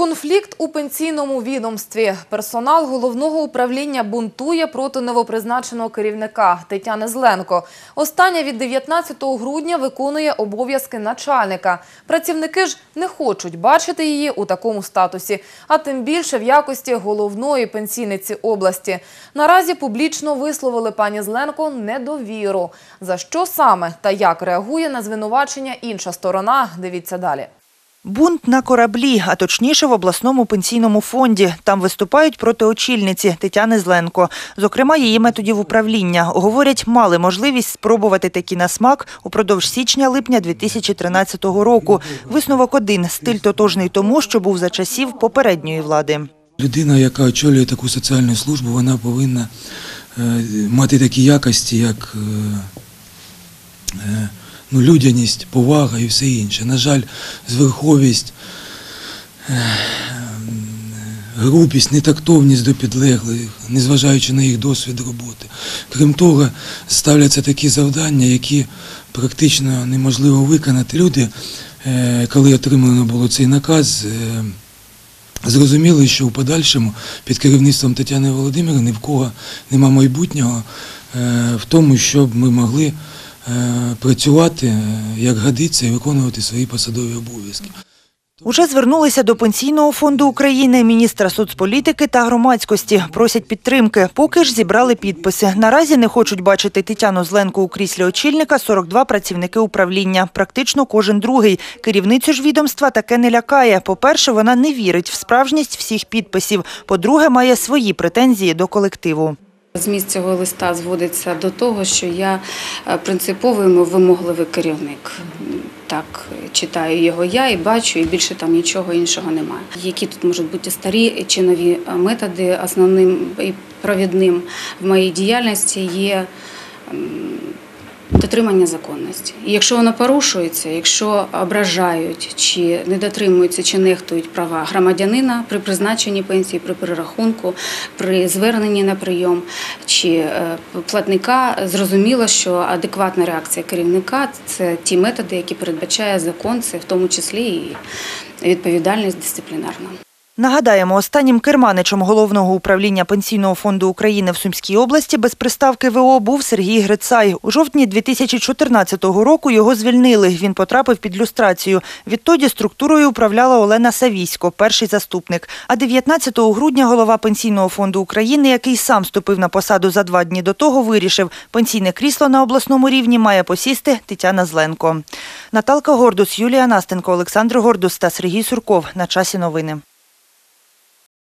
Конфлікт у пенсійному відомстві. Персонал головного управління бунтує проти новопризначеного керівника Тетяни Зленко. Остання від 19 грудня виконує обов'язки начальника. Працівники ж не хочуть бачити її у такому статусі, а тим більше в якості головної пенсійниці області. Наразі публічно висловили пані Зленко недовіру. За що саме та як реагує на звинувачення інша сторона? Дивіться далі. Бунт на кораблі, а точніше в обласному пенсійному фонді. Там виступають проти очільниці Тетяни Зленко. Зокрема, її методів управління. Говорять, мали можливість спробувати такі на смак упродовж січня-липня 2013 року. Висновок один – стиль тотожний тому, що був за часів попередньої влади. Людина, яка очолює таку соціальну службу, вона повинна е, мати такі якості, як е, е, ну, людяність, повага і все інше. На жаль, зверховість, е, грубість, нетактовність до підлеглих, незважаючи на їх досвід роботи. Крім того, ставляться такі завдання, які практично неможливо виконати. Люди, е, коли отримано було цей наказ, е, Зрозуміли, що в подальшому під керівництвом Тетяни Володимирівни в кого нема майбутнього е, в тому, щоб ми могли е, працювати е, як годиться і виконувати свої посадові обов'язки. Уже звернулися до Пенсійного фонду України, міністра соцполітики та громадськості. Просять підтримки. Поки ж зібрали підписи. Наразі не хочуть бачити Тетяну Зленку у кріслі очільника 42 працівники управління. Практично кожен другий. Керівницю ж відомства таке не лякає. По-перше, вона не вірить в справжність всіх підписів. По-друге, має свої претензії до колективу. Зміст цього листа зводиться до того, що я е, принциповий вимогливий керівник. Так читаю його я і бачу, і більше там нічого іншого немає. Які тут можуть бути старі чи нові е, методи, основним і провідним в моїй діяльності є дотримання законності. І якщо воно порушується, якщо ображають чи не дотримуються, чи нехтують права громадянина при призначенні пенсії, при перерахунку, при зверненні на прийом чи е, платника, зрозуміло, що адекватна реакція керівника це ті методи, які передбачає закон, це в тому числі і відповідальність дисциплінарна. Нагадаємо, останнім керманичем головного управління Пенсійного фонду України в Сумській області без приставки ВО був Сергій Грицай. У жовтні 2014 року його звільнили. Він потрапив під люстрацію. Відтоді структурою управляла Олена Савісько, перший заступник. А 19 грудня голова Пенсійного фонду України, який сам ступив на посаду за два дні до того, вирішив, пенсійне крісло на обласному рівні має посісти Тетяна Зленко. Наталка Гордус, Юлія Настенко, Олександр Гордус та Сергій Сурков. На часі новини.